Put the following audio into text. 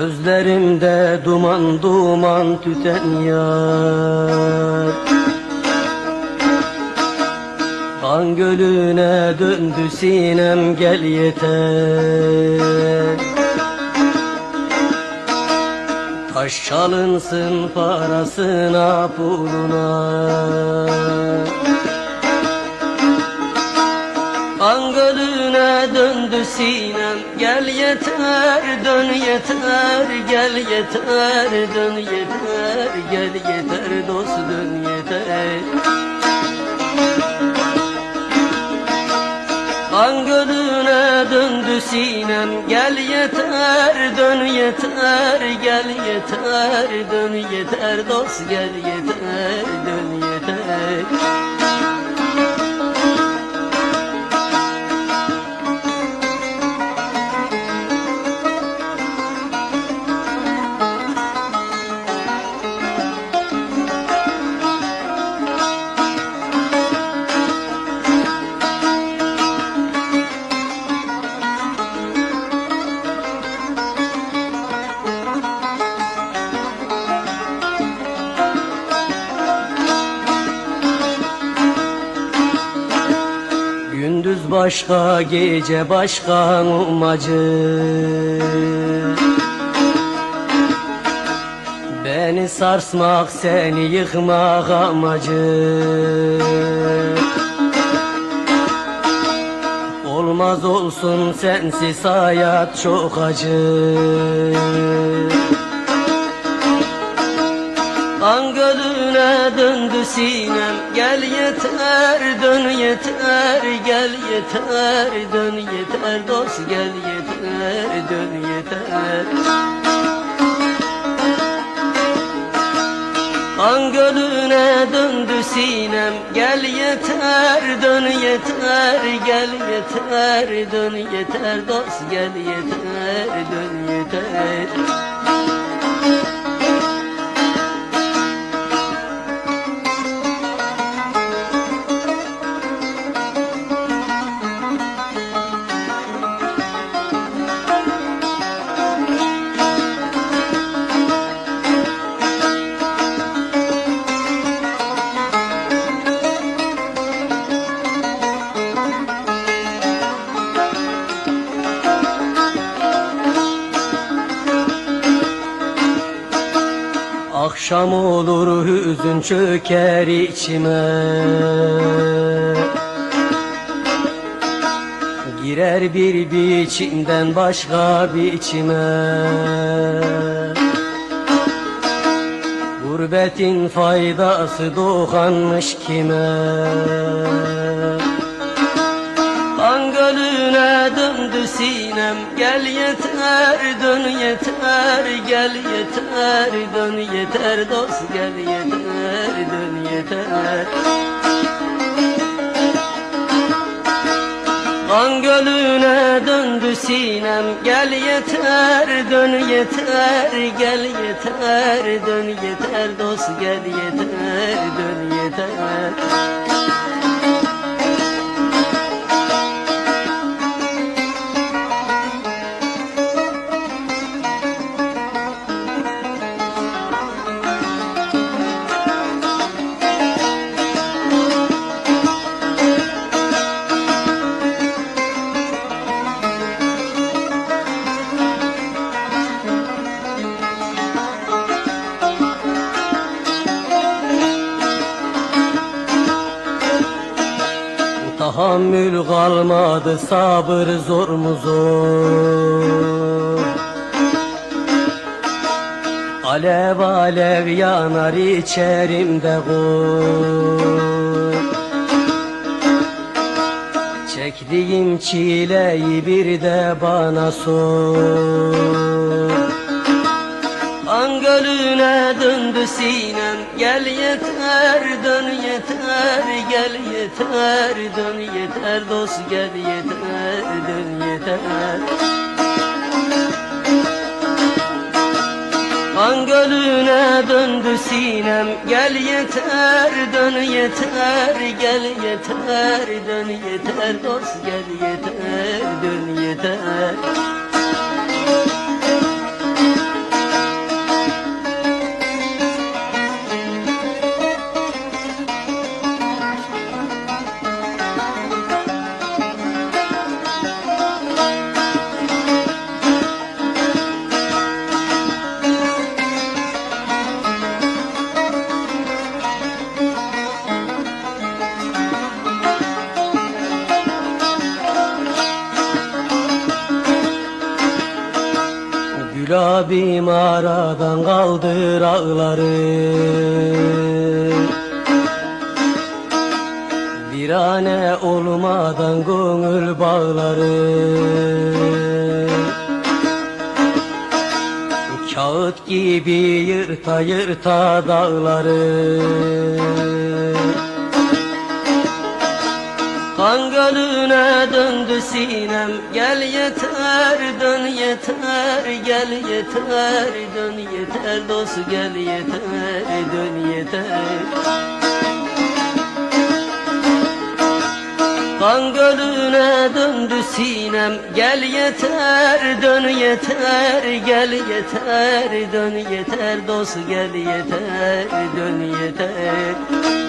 Gözlerimde duman duman tüten yar. Kan gölüne döndü sinem gel yeter. Taş çalınsın parasına puluna yeter dön yeter Gel yeter dön yeter Gel yeter dost dön yeter. Kan gölüne döndü sinem Gel yeter dön yeter Gel yeter dön yeter Dost gel yeter dön yeter başka gece başka umacı. Beni sarsmak seni yıkmak amacı. Olmaz olsun sensiz hayat çok acı gölüne döndü sinem. Gel yeter dön yeter Gel yeter dön yeter. Dost gel yeter dön yeter. Kan gölüne döndü sinem. Gel yeter dön yeter Gel yeter dön yeter. Dost gel yeter dön yeter Akşam olur hüzün çöker içime. Girer bir biçimden başka biçime. Gurbetin faydası dokanmış kime döndü sinem Gel yeter dön yeter Gel yeter dön yeter Dost gel yeter dön yeter. Kan gölüne döndü sinem Gel yeter dön yeter Gel yeter dön yeter Dost gel yeter dön yeter Tahammül kalmadı sabır zor mu zor? Alev alev yanar içerimde kor Çektiğim çileyi bir de bana sor Kan gölüne döndü sinem. Gel yeter dön yeter Gel yeter dön yeter. Dost gel yeter dön yeter. Kan gölüne döndü sinem. Gel yeter dön yeter Gel yeter dön yeter. Dost gel yeter dön yeter Gül aradan kaldır ağları. Virane olmadan gönül bağları. Kağıt gibi yırta yırta dağları Kan gölüne döndü sinem. Gel yeter dön yeter Gel yeter dön yeter. Dost gel yeter dön yeter. Kan gölüne döndü sinem. Gel yeter dön yeter Gel yeter dön yeter. Dost gel yeter dön yeter